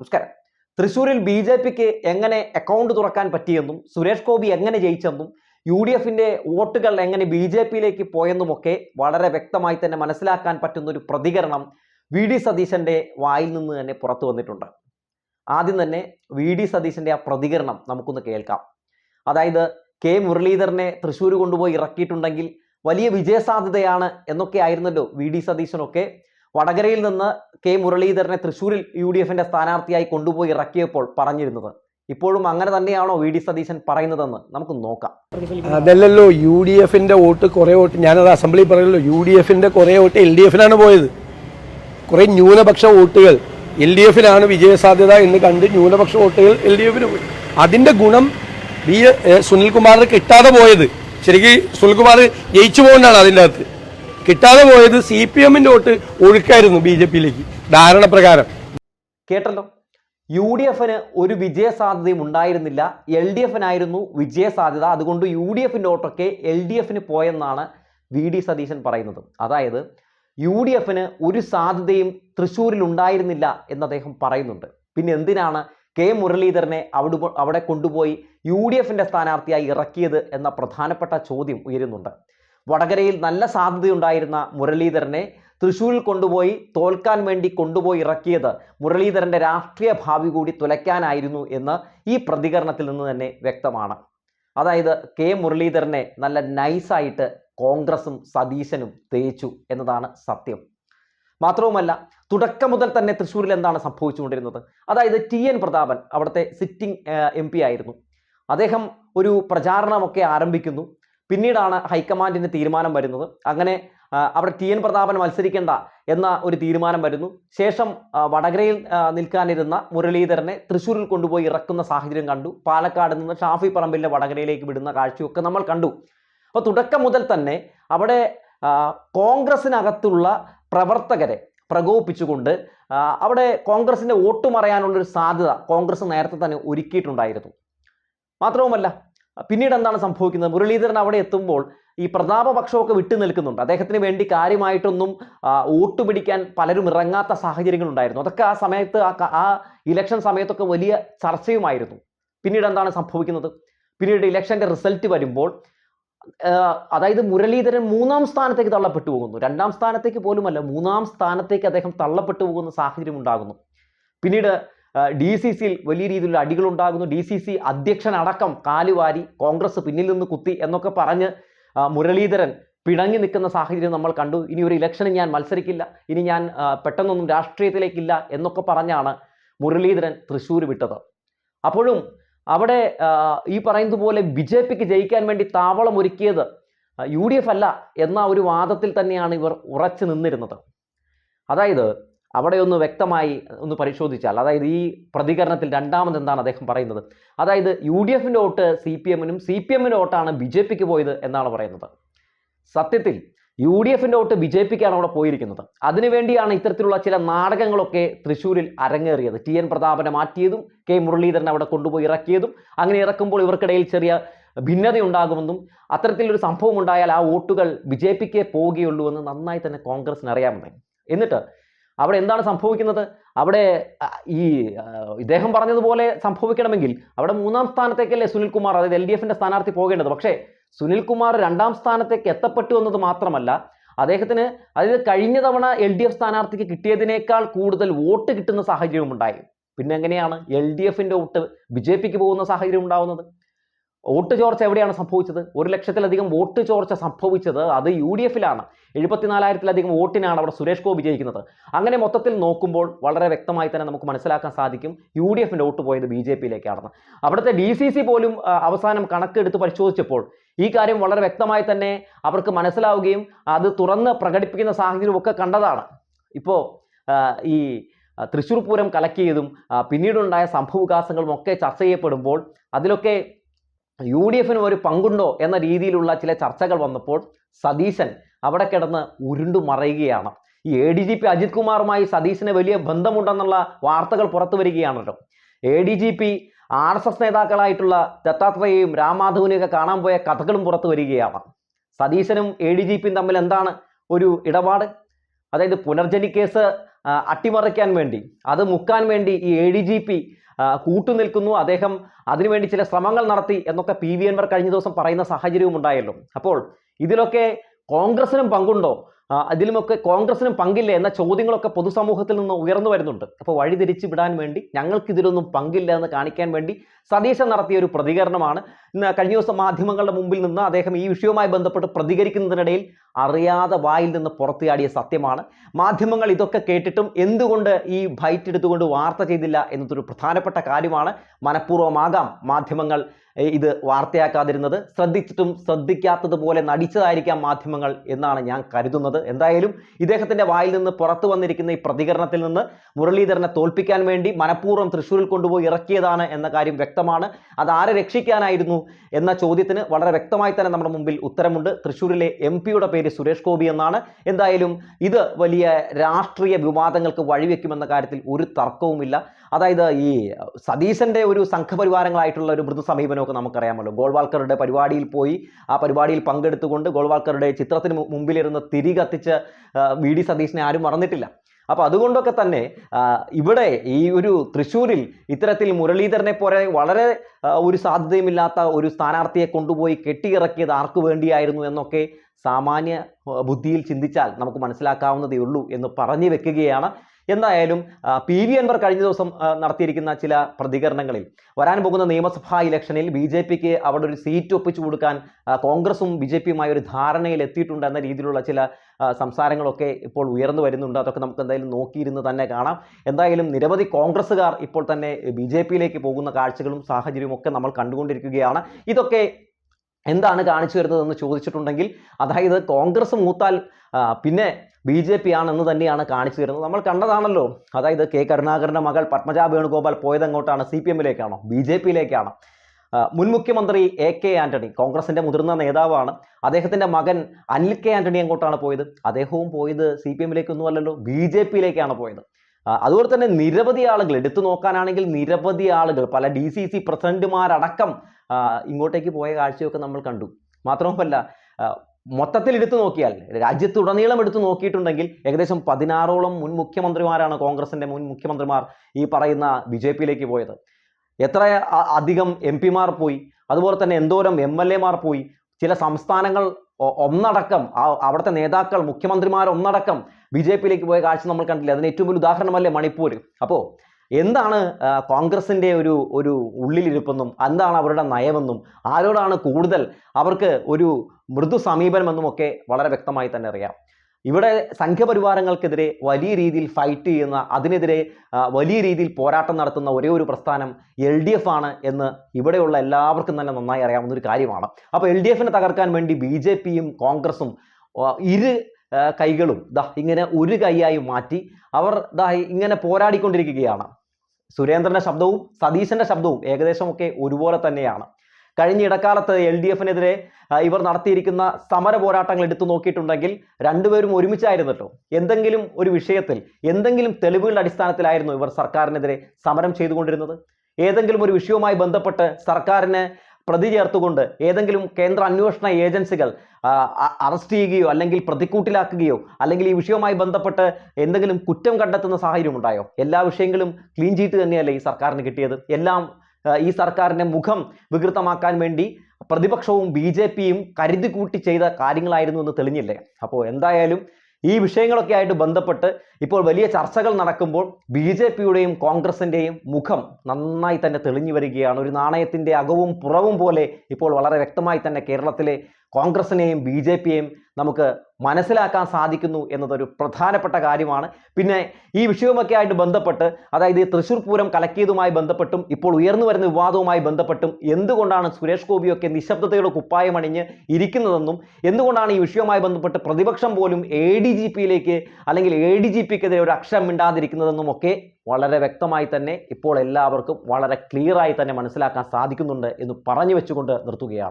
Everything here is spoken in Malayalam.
നമസ്കാരം. തൃശൂരിൽ ബി ജെ പിക്ക് എങ്ങനെ അക്കൗണ്ട് തുറക്കാൻ പറ്റിയെന്നും സുരേഷ് ഗോപി എങ്ങനെ ജയിച്ചെന്നും യു ഡി എഫിന്റെ വോട്ടുകൾ എങ്ങനെ ബി ജെ പിയിലേക്ക് പോയെന്നുമൊക്കെ വളരെ വ്യക്തമായി തന്നെ മനസ്സിലാക്കാൻ പറ്റുന്ന ഒരു പ്രതികരണം വി ഡി സതീശന്റെ വായിൽ നിന്ന് തന്നെ പുറത്തു വന്നിട്ടുണ്ട്. ആദ്യം തന്നെ വി ഡി സതീശന്റെ ആ പ്രതികരണം നമുക്കൊന്ന് കേൾക്കാം. അതായത് കെ മുരളീധരനെ തൃശ്ശൂർ കൊണ്ടുപോയി ഇറക്കിയിട്ടുണ്ടെങ്കിൽ വലിയ വിജയസാധ്യതയാണ് എന്നൊക്കെ ആയിരുന്നല്ലോ വി ഡി സതീശനൊക്കെ വടകരയിൽ നിന്ന് കെ മുരളീധരനെ തൃശൂരിൽ യു ഡി എഫിന്റെ സ്ഥാനാർത്ഥിയായി കൊണ്ടുപോയി ഇറക്കിയപ്പോൾ പറഞ്ഞിരുന്നത്. ഇപ്പോഴും അങ്ങനെ തന്നെയാണോ വി ഡി സതീശൻ പറയുന്നതെന്ന് നമുക്ക് നോക്കാം. അതല്ലല്ലോ യു ഡി എഫിന്റെ വോട്ട് കുറേ വോട്ട് ഞാനത് അസംബ്ലി പറയല്ലോ യു ഡി എഫിന്റെ കുറേ വോട്ട് എൽ ഡി എഫിനാണ് പോയത്. കുറേ ന്യൂനപക്ഷ വോട്ടുകൾ എൽ ഡി എഫിനാണ് വിജയസാധ്യത എന്ന് കണ്ട് ന്യൂനപക്ഷ വോട്ടുകൾ എൽ ഡി എഫിന് പോയി. അതിന്റെ ഗുണം ബി സുനിൽകുമാറിന് കിട്ടാതെ പോയത്. ശരിക്കും സുനിൽകുമാർ ജയിച്ചു പോകുന്നതാണ് അതിന്റെ അകത്ത്. കിട്ടാതെ പോയത് സി പി എമ്മിന്റെ വോട്ട് ഒഴുക്കായിരുന്നു ബി ജെ പിയിലേക്ക്. ധാരണ പ്രകാരം. കേട്ടല്ലോ യു ഡി എഫിന് ഒരു വിജയ സാധ്യതയും ഉണ്ടായിരുന്നില്ല. എൽ ഡി എഫിനായിരുന്നു വിജയ സാധ്യത അതുകൊണ്ട് യു ഡി എഫിന്റെ വോട്ടൊക്കെ എൽ ഡി എഫിന് പോയെന്നാണ് വി ഡി സതീശൻ പറയുന്നത്. അതായത് യു ഡി എഫിന് ഒരു സാധ്യതയും തൃശ്ശൂരിൽ ഉണ്ടായിരുന്നില്ല എന്ന് അദ്ദേഹം പറയുന്നുണ്ട്. പിന്നെ എന്തിനാണ് കെ മുരളീധരനെ അവിടെ അവിടെ കൊണ്ടുപോയി യു ഡി എഫിന്റെ സ്ഥാനാർത്ഥിയായി ഇറക്കിയത് എന്ന പ്രധാനപ്പെട്ട ചോദ്യം ഉയരുന്നുണ്ട്. വടകരയിൽ നല്ല സാധ്യതയുണ്ടായിരുന്ന മുരളീധരനെ തൃശ്ശൂരിൽ കൊണ്ടുപോയി തോൽക്കാൻ വേണ്ടി കൊണ്ടുപോയി ഇറക്കിയത് മുരളീധരന്റെ രാഷ്ട്രീയ ഭാവി കൂടി തുലയ്ക്കാനായിരുന്നു എന്ന് ഈ പ്രതികരണത്തിൽ നിന്ന് തന്നെ വ്യക്തമാണ്. അതായത് കെ മുരളീധരനെ നല്ല നൈസായിട്ട് കോൺഗ്രസും സതീശനും തേച്ചു എന്നതാണ് സത്യം. മാത്രവുമല്ല തുടക്കം മുതൽ തന്നെ തൃശ്ശൂരിൽ എന്താണ് സംഭവിച്ചുകൊണ്ടിരുന്നത്? അതായത് ടി എൻ പ്രതാപൻ അവിടുത്തെ സിറ്റിംഗ് എം ആയിരുന്നു. അദ്ദേഹം ഒരു പ്രചാരണമൊക്കെ ആരംഭിക്കുന്നു. പിന്നീടാണ് ഹൈക്കമാൻഡിന് തീരുമാനം വരുന്നത്. അങ്ങനെ അവിടെ ടി എൻ പ്രതാപൻ മത്സരിക്കേണ്ട എന്ന ഒരു തീരുമാനം വരുന്നു. ശേഷം വടകരയിൽ നിൽക്കാനിരുന്ന മുരളീധരനെ തൃശ്ശൂരിൽ കൊണ്ടുപോയി ഇറക്കുന്ന സാഹചര്യം കണ്ടു. പാലക്കാട് നിന്ന് ഷാഫി പറമ്പിലെ വടകരയിലേക്ക് വിടുന്ന കാഴ്ചയൊക്കെ നമ്മൾ കണ്ടു. അപ്പോൾ തുടക്കം മുതൽ തന്നെ അവിടെ കോൺഗ്രസിനകത്തുള്ള പ്രവർത്തകരെ പ്രകോപിപ്പിച്ചുകൊണ്ട് അവിടെ കോൺഗ്രസിന്റെ വോട്ട് മറയാനുള്ളൊരു സാധ്യത കോൺഗ്രസ് നേരത്തെ തന്നെ ഒരുക്കിയിട്ടുണ്ടായിരുന്നു. മാത്രവുമല്ല പിന്നീട് എന്താണ് സംഭവിക്കുന്നത്? മുരളീധരൻ അവിടെ എത്തുമ്പോൾ ഈ പ്രതാപപക്ഷമൊക്കെ വിട്ടു നിൽക്കുന്നുണ്ട്. അദ്ദേഹത്തിന് വേണ്ടി കാര്യമായിട്ടൊന്നും വോട്ട് പിടിക്കാൻ പലരും ഇറങ്ങാത്ത സാഹചര്യങ്ങൾ ഉണ്ടായിരുന്നു അതൊക്കെ ആ സമയത്ത് ആ ആ ഇലക്ഷൻ സമയത്തൊക്കെ വലിയ ചർച്ചയുമായിരുന്നു. പിന്നീട് എന്താണ് സംഭവിക്കുന്നത്? പിന്നീട് ഇലക്ഷന്റെ റിസൾട്ട് വരുമ്പോൾ അതായത് മുരളീധരൻ മൂന്നാം സ്ഥാനത്തേക്ക് തള്ളപ്പെട്ടു പോകുന്നു. രണ്ടാം സ്ഥാനത്തേക്ക് പോലുമല്ല മൂന്നാം സ്ഥാനത്തേക്ക് അദ്ദേഹം തള്ളപ്പെട്ടു പോകുന്ന സാഹചര്യം ഉണ്ടാകുന്നു പിന്നീട് ഡി സി സിയിൽ വലിയ രീതിയിലുള്ള അടികളുണ്ടാകുന്നു. ഡി സി സി അധ്യക്ഷനടക്കം കാലുവാരി കോൺഗ്രസ് പിന്നിൽ നിന്ന് കുത്തി എന്നൊക്കെ പറഞ്ഞ് മുരളീധരൻ പിണങ്ങി നിൽക്കുന്ന സാഹചര്യം നമ്മൾ കണ്ടു. ഇനി ഒരു ഇലക്ഷന് ഞാൻ മത്സരിക്കില്ല. ഇനി ഞാൻ പെട്ടെന്നൊന്നും രാഷ്ട്രീയത്തിലേക്കില്ല എന്നൊക്കെ പറഞ്ഞാണ് മുരളീധരൻ തൃശ്ശൂർ വിട്ടത്. അപ്പോഴും അവിടെ ഈ പറയുന്നത് പോലെ ബി ജെ പിക്ക് ജയിക്കാൻ വേണ്ടി താവളം ഒരുക്കിയത് യു ഡി എഫ് അല്ല എന്ന ഒരു വാദത്തിൽ തന്നെയാണ് ഇവർ ഉറച്ചു നിന്നിരുന്നത്. അതായത് അവിടെ ഒന്ന് വ്യക്തമായി ഒന്ന് പരിശോധിച്ചാൽ അതായത് ഈ പ്രതികരണത്തിൽ രണ്ടാമത് എന്താണ് അദ്ദേഹം പറയുന്നത്? അതായത് യു ഡി എഫിന്റെ വോട്ട് സി പി എമ്മിനും സി പി എമ്മിന്റെ വോട്ടാണ് ബി ജെ പിക്ക് പോയത് എന്നാണ് പറയുന്നത്. സത്യത്തിൽ യു ഡി എഫിന്റെ വോട്ട് ബി ജെ പിക്കാണ് അവിടെ പോയിരിക്കുന്നത്. അതിനുവേണ്ടിയാണ് ഇത്തരത്തിലുള്ള ചില നാടകങ്ങളൊക്കെ തൃശ്ശൂരിൽ അരങ്ങേറിയത്. ടി എൻ പ്രതാപനെ മാറ്റിയതും കെ മുരളീധരൻ അവിടെ കൊണ്ടുപോയി ഇറക്കിയതും അങ്ങനെ ഇറക്കുമ്പോൾ ഇവർക്കിടയിൽ ചെറിയ ഭിന്നതയുണ്ടാകുമെന്നും അത്തരത്തിലൊരു സംഭവം ഉണ്ടായാൽ ആ വോട്ടുകൾ ബി ജെ പിക്കേ പോവുകയുള്ളൂ എന്ന് നന്നായി തന്നെ കോൺഗ്രസിന് അറിയാമെന്നേ എന്നിട്ട് അവിടെ എന്താണ് സംഭവിക്കുന്നത്? അവിടെ ഈ ഇദ്ദേഹം പറഞ്ഞതുപോലെ സംഭവിക്കണമെങ്കിൽ അവിടെ മൂന്നാം സ്ഥാനത്തേക്കല്ലേ സുനിൽകുമാർ അതായത് എൽ ഡി എഫിന്റെ സ്ഥാനാർത്ഥി പോകേണ്ടത്. പക്ഷേ സുനിൽകുമാർ രണ്ടാം സ്ഥാനത്തേക്ക് എത്തപ്പെട്ടു എന്നത് മാത്രമല്ല അദ്ദേഹത്തിന് അതായത് കഴിഞ്ഞ തവണ എൽ ഡി എഫ് സ്ഥാനാർത്ഥിക്ക് കിട്ടിയതിനേക്കാൾ കൂടുതൽ വോട്ട് കിട്ടുന്ന സാഹചര്യവും ഉണ്ടായി പിന്നെ എങ്ങനെയാണ് എൽ ഡി എഫിന്റെ വോട്ട് ബി ജെ പിക്ക് പോകുന്ന സാഹചര്യം ഉണ്ടാവുന്നത്? വോട്ട് ചോർച്ച എവിടെയാണ് സംഭവിച്ചത്? ഒരു ലക്ഷത്തിലധികം വോട്ട് ചോർച്ച സംഭവിച്ചത് അത് യു ഡി എഫിലാണ്. എഴുപത്തിനാലായിരത്തിലധികം വോട്ടിനാണ് അവിടെ സുരേഷ് ഗോപി ജയിക്കുന്നത്. അങ്ങനെ മൊത്തത്തിൽ നോക്കുമ്പോൾ വളരെ വ്യക്തമായി തന്നെ നമുക്ക് മനസ്സിലാക്കാൻ സാധിക്കും യു ഡി എഫിന്റെ വോട്ട് പോയത് ബി ജെ പിയിലേക്കാണെന്ന്. അവിടുത്തെ ഡി സി സി പോലും അവസാനം കണക്കെടുത്ത് പരിശോധിച്ചപ്പോൾ ഈ കാര്യം വളരെ വ്യക്തമായി തന്നെ അവർക്ക് മനസ്സിലാവുകയും അത് തുറന്ന് പ്രകടിപ്പിക്കുന്ന സാഹചര്യമൊക്കെ കണ്ടതാണ്. ഇപ്പോൾ ഈ തൃശ്ശൂർ പൂരം കലക്കിയതും പിന്നീടുണ്ടായ സംഭവവികാസങ്ങളും ഒക്കെ ചർച്ച ചെയ്യപ്പെടുമ്പോൾ അതിലൊക്കെ യു ഡി എഫിന് ഒരു പങ്കുണ്ടോ എന്ന രീതിയിലുള്ള ചില ചർച്ചകൾ വന്നപ്പോൾ സതീശൻ അവിടെ കിടന്ന് ഉരുണ്ടു മറയുകയാണ്. ഈ A D G P Ajith കുമാറുമായി സതീശന് വലിയ ബന്ധമുണ്ടെന്നുള്ള വാർത്തകൾ പുറത്തു വരികയാണല്ലോ. A D G P R S S നേതാക്കളായിട്ടുള്ള ദത്താത്രേയയും രാമാധവനെയൊക്കെ കാണാൻ പോയ കഥകളും പുറത്തു വരികയാണ്. സതീശനും എ ഡി ജി പിയും തമ്മിൽ എന്താണ് ഒരു ഇടപാട്? അതായത് പുനർജനി കേസ് അട്ടിമറിക്കാൻ വേണ്ടി അത് മുക്കാൻ വേണ്ടി ഈ എ ഡി ജി പി കൂട്ടുനിൽക്കുന്നു. അദ്ദേഹം അതിനുവേണ്ടി ചില ശ്രമങ്ങൾ നടത്തി എന്നൊക്കെ പി വി എൻവർ കഴിഞ്ഞ ദിവസം പറയുന്ന സാഹചര്യവും ഉണ്ടായല്ലോ. അപ്പോൾ ഇതിലൊക്കെ കോൺഗ്രസിനും പങ്കുണ്ടോ? അതിലുമൊക്കെ കോൺഗ്രസിനും പങ്കില്ല എന്ന ചോദ്യങ്ങളൊക്കെ പൊതുസമൂഹത്തിൽ നിന്ന് ഉയർന്നു വരുന്നുണ്ട്. അപ്പോൾ വഴിതിരിച്ചു വിടാൻ വേണ്ടി ഞങ്ങൾക്ക് ഇതിലൊന്നും പങ്കില്ല എന്ന് കാണിക്കാൻ വേണ്ടി സതീശൻ നടത്തിയ ഒരു പ്രതികരണമാണ്. ഇന്ന് കഴിഞ്ഞ ദിവസം മാധ്യമങ്ങളുടെ മുമ്പിൽ നിന്ന് അദ്ദേഹം ഈ വിഷയവുമായി ബന്ധപ്പെട്ട് പ്രതികരിക്കുന്നതിനിടയിൽ അറിയാതെ വായിൽ നിന്ന് പുറത്തുചാടിയ സത്യമാണ്. മാധ്യമങ്ങൾ ഇതൊക്കെ കേട്ടിട്ടും എന്തുകൊണ്ട് ഈ ബൈറ്റ് എടുത്തുകൊണ്ട് വാർത്ത ചെയ്തില്ല എന്നതൊരു പ്രധാനപ്പെട്ട കാര്യമാണ്. മനഃപൂർവമാകാം മാധ്യമങ്ങൾ ഇത് വാർത്തയാക്കാതിരുന്നത്. ശ്രദ്ധിച്ചിട്ടും ശ്രദ്ധിക്കാത്തതുപോലെ നടിച്ചതായിരിക്കാം മാധ്യമങ്ങൾ എന്നാണ് ഞാൻ കരുതുന്നത്. എന്തായാലും ഇദ്ദേഹത്തിന്റെ വായിൽ നിന്ന് പുറത്തു വന്നിരിക്കുന്ന ഈ പ്രതികരണത്തിൽ നിന്ന് മുരളീധരനെ തോൽപ്പിക്കാൻ വേണ്ടി മനഃപൂർവം തൃശ്ശൂരിൽ കൊണ്ടുപോയി ഇറക്കിയതാണ് എന്ന കാര്യം വ്യക്തമാണ്. അത് ആരെ രക്ഷിക്കാനായിരുന്നു എന്ന ചോദ്യത്തിന് വളരെ വ്യക്തമായി തന്നെ നമ്മുടെ മുമ്പിൽ ഉത്തരമുണ്ട്. തൃശ്ശൂരിലെ എം പിയുടെ പേര് സുരേഷ് ഗോപി എന്നാണ്. എന്തായാലും ഇത് വലിയ രാഷ്ട്രീയ വിവാദങ്ങൾക്ക് വഴിവെക്കുമെന്ന കാര്യത്തിൽ ഒരു തർക്കവുമില്ല. അതായത് ഈ സതീശന്റെ ഒരു സംഘപരിവാരങ്ങളായിട്ടുള്ള ഒരു മൃദു സമീപനമൊക്കെ നമുക്കറിയാമല്ലോ. ഗോൾവാൾക്കറുടെ പരിപാടിയിൽ പോയി ആ പരിപാടിയിൽ പങ്കെടുത്തുകൊണ്ട് ഗോൾവാൾക്കറുടെ ചിത്രത്തിന് മുമ്പിലിരുന്ന് തിരി കത്തിച്ച് വി. ഡി. സതീശനെ ആരും മറന്നിട്ടില്ല. അപ്പോൾ അതുകൊണ്ടൊക്കെ തന്നെ ഇവിടെ ഈ ഒരു തൃശ്ശൂരിൽ ഇത്തരത്തിൽ മുരളീധരനെ പോലെ വളരെ ഒരു സാധ്യതയുമില്ലാത്ത ഒരു സ്ഥാനാർത്ഥിയെ കൊണ്ടുപോയി കെട്ടിയിറക്കിയത് ആർക്കു വേണ്ടിയായിരുന്നു എന്നൊക്കെ സാമാന്യ ബുദ്ധിയിൽ ചിന്തിച്ചാൽ നമുക്ക് മനസ്സിലാക്കാവുന്നതേ ഉള്ളൂ എന്ന് പറഞ്ഞു വെക്കുകയാണ് എന്തായാലും പി വി അൻവർ കഴിഞ്ഞ ദിവസം നടത്തിയിരിക്കുന്ന ചില പ്രതികരണങ്ങളിൽ വരാൻ പോകുന്ന നിയമസഭാ ഇലക്ഷനിൽ ബി ജെ പിക്ക് അവിടെ ഒരു സീറ്റ് ഒപ്പിച്ചു കൊടുക്കാൻ കോൺഗ്രസും ബി ജെ പിയുമായി ഒരു ധാരണയിൽ എത്തിയിട്ടുണ്ട് എന്ന രീതിയിലുള്ള ചില സംസാരങ്ങളൊക്കെ ഇപ്പോൾ ഉയർന്നു വരുന്നുണ്ട്. അതൊക്കെ നമുക്ക് എന്തായാലും നോക്കിയിരുന്ന് തന്നെ കാണാം. എന്തായാലും നിരവധി കോൺഗ്രസ്സുകാർ ഇപ്പോൾ തന്നെ ബി ജെ പിയിലേക്ക് പോകുന്ന കാഴ്ചകളും സാഹചര്യവും ഒക്കെ നമ്മൾ കണ്ടുകൊണ്ടിരിക്കുകയാണ്. ഇതൊക്കെ എന്താണ് കാണിച്ചു വരുന്നതെന്ന് ചോദിച്ചിട്ടുണ്ടെങ്കിൽ അതായത് കോൺഗ്രസ് മൂത്താൽ പിന്നെ ബി ജെ പി ആണെന്ന് തന്നെയാണ് കാണിച്ചു തരുന്നത്. നമ്മൾ കണ്ടതാണല്ലോ. അതായത് കെ കരുണാകരന്റെ മകൾ പത്മജ വേണുഗോപാൽ പോയത് എങ്ങോട്ടാണ് സി പി എമ്മിലേക്കാണോ? ബി ജെ പിയിലേക്കാണോ? മുൻ മുഖ്യമന്ത്രി എ കെ ആന്റണി കോൺഗ്രസിന്റെ മുതിർന്ന നേതാവാണ്. അദ്ദേഹത്തിന്റെ മകൻ അനിൽ കെ ആന്റണി എങ്ങോട്ടാണ് പോയത്? അദ്ദേഹവും പോയത് സി പി എമ്മിലേക്കൊന്നും അല്ലല്ലോ ബി ജെ പിയിലേക്കാണ് പോയത്. അതുപോലെ തന്നെ നിരവധി ആളുകൾ എടുത്തു നോക്കാനാണെങ്കിൽ നിരവധി ആളുകൾ പല ഡി സി സി പ്രസിഡന്റുമാരടക്കം ഇങ്ങോട്ടേക്ക് പോയ കാഴ്ചയൊക്കെ നമ്മൾ കണ്ടു. മാത്രവുമല്ല മൊത്തത്തിൽ എടുത്തു നോക്കിയാൽ രാജ്യത്തുടനീളം എടുത്തു നോക്കിയിട്ടുണ്ടെങ്കിൽ ഏകദേശം പതിനാറോളം മുൻ മുഖ്യമന്ത്രിമാരാണ് കോൺഗ്രസിന്റെ മുൻ മുഖ്യമന്ത്രിമാർ ഈ പറയുന്ന ബി ജെ പിയിലേക്ക് പോയത്. എത്ര അധികം എം പിമാർ പോയി അതുപോലെ തന്നെ എന്തോരം എം എൽ എമാർ പോയി ചില സംസ്ഥാനങ്ങൾ ഒന്നടക്കം അവിടുത്തെ നേതാക്കൾ മുഖ്യമന്ത്രിമാർ ഒന്നടക്കം ബി ജെ പിയിലേക്ക് പോയ കാഴ്ച നമ്മൾ കണ്ടില്ല? അതിന് ഏറ്റവും വലിയ ഉദാഹരണമല്ലേ മണിപ്പൂർ അപ്പോൾ എന്താണ് കോൺഗ്രസിന്റെ ഒരു ഒരു ഉള്ളിലിരിപ്പെന്നും എന്താണ് അവരുടെ നയമെന്നും ആരോടാണ് കൂടുതൽ അവർക്ക് ഒരു മൃദു സമീപനമെന്നും ഒക്കെ വളരെ വ്യക്തമായി തന്നെ അറിയാം. ഇവിടെ സംഘപരിവാരങ്ങൾക്കെതിരെ വലിയ രീതിയിൽ ഫൈറ്റ് ചെയ്യുന്ന അതിനെതിരെ വലിയ രീതിയിൽ പോരാട്ടം നടത്തുന്ന ഒരേ ഒരു പ്രസ്ഥാനം എൽ ഡി എഫ് ആണ് എന്ന് ഇവിടെയുള്ള എല്ലാവർക്കും തന്നെ നന്നായി അറിയാവുന്ന ഒരു കാര്യമാണ്. അപ്പോൾ എൽ ഡി എഫിനെ തകർക്കാൻ വേണ്ടി ബി ജെ പിയും കോൺഗ്രസും ഇരു കൈകളും ദാ ഇങ്ങനെ ഒരു കൈയായി മാറ്റി അവർ ദാ ഇങ്ങനെ പോരാടിക്കൊണ്ടിരിക്കുകയാണ്. സുരേന്ദ്രന്റെ ശബ്ദവും സതീശന്റെ ശബ്ദവും ഏകദേശമൊക്കെ ഒരുപോലെ തന്നെയാണ്. കഴിഞ്ഞ ഇടക്കാലത്ത് എൽ ഡി എഫിനെതിരെ ഇവർ നടത്തിയിരിക്കുന്ന സമര പോരാട്ടങ്ങൾ എടുത്തു നോക്കിയിട്ടുണ്ടെങ്കിൽ രണ്ടുപേരും ഒരുമിച്ചായിരുന്നല്ലോ. എന്തെങ്കിലും ഒരു വിഷയത്തിൽ എന്തെങ്കിലും തെളിവുകളുടെ അടിസ്ഥാനത്തിലായിരുന്നു ഇവർ സർക്കാരിനെതിരെ സമരം ചെയ്തുകൊണ്ടിരുന്നത്. ഏതെങ്കിലും ഒരു വിഷയവുമായി ബന്ധപ്പെട്ട് സർക്കാരിന് പ്രതി ചേർത്തുകൊണ്ട് ഏതെങ്കിലും കേന്ദ്ര അന്വേഷണ ഏജൻസികൾ അറസ്റ്റ് ചെയ്യുകയോ അല്ലെങ്കിൽ പ്രതിക്കൂട്ടിലാക്കുകയോ അല്ലെങ്കിൽ ഈ വിഷയവുമായി ബന്ധപ്പെട്ട് എന്തെങ്കിലും കുറ്റം കണ്ടെത്തുന്ന സാഹചര്യം ഉണ്ടായോ? എല്ലാ വിഷയങ്ങളും ക്ലീൻ ചീറ്റ് തന്നെയല്ലേ ഈ സർക്കാരിന് കിട്ടിയത്. എല്ലാം ഈ സർക്കാരിന്റെ മുഖം വികൃതമാക്കാൻ വേണ്ടി പ്രതിപക്ഷവും ബി ജെ പിയും കരുതി കൂട്ടി ചെയ്ത കാര്യങ്ങളായിരുന്നു എന്ന് തെളിഞ്ഞില്ലേ? അപ്പോൾ എന്തായാലും ഈ വിഷയങ്ങളൊക്കെ ആയിട്ട് ബന്ധപ്പെട്ട് ഇപ്പോൾ വലിയ ചർച്ചകൾ നടക്കുമ്പോൾ ബി ജെ പിയുടെയും കോൺഗ്രസിന്റെയും മുഖം നന്നായി തന്നെ തെളിഞ്ഞു വരികയാണ്. ഒരു നാണയത്തിന്റെ അകവും പുറവും പോലെ ഇപ്പോൾ വളരെ വ്യക്തമായി തന്നെ കേരളത്തിലെ കോൺഗ്രസിനെയും ബി ജെ പിയെയും നമുക്ക് മനസ്സിലാക്കാൻ സാധിക്കുന്നു എന്നതൊരു പ്രധാനപ്പെട്ട കാര്യമാണ്. പിന്നെ ഈ വിഷയവുമൊക്കെ ആയിട്ട് ബന്ധപ്പെട്ട് അതായത് ഈ തൃശ്ശൂർ പൂരം കലക്കിയതുമായി ബന്ധപ്പെട്ടും ഇപ്പോൾ ഉയർന്നു വരുന്ന വിവാദവുമായി ബന്ധപ്പെട്ടും എന്തുകൊണ്ടാണ് സുരേഷ് ഗോപിയൊക്കെ നിശബ്ദതയുടെ കുപ്പായമണിഞ്ഞ് ഇരിക്കുന്നതെന്നും എന്തുകൊണ്ടാണ് ഈ വിഷയവുമായി ബന്ധപ്പെട്ട് പ്രതിപക്ഷം പോലും എ ഡി ജി പിയിലേക്ക് അല്ലെങ്കിൽ എ ഡി ജി പിക്കെതിരെ ഒരു അക്ഷരം മിണ്ടാതിരിക്കുന്നതെന്നും ഒക്കെ വളരെ വ്യക്തമായി തന്നെ ഇപ്പോൾ എല്ലാവർക്കും വളരെ ക്ലിയറായി തന്നെ മനസ്സിലാക്കാൻ സാധിക്കുന്നുണ്ട് എന്ന് പറഞ്ഞു വെച്ചുകൊണ്ട് നിർത്തുകയാണ്.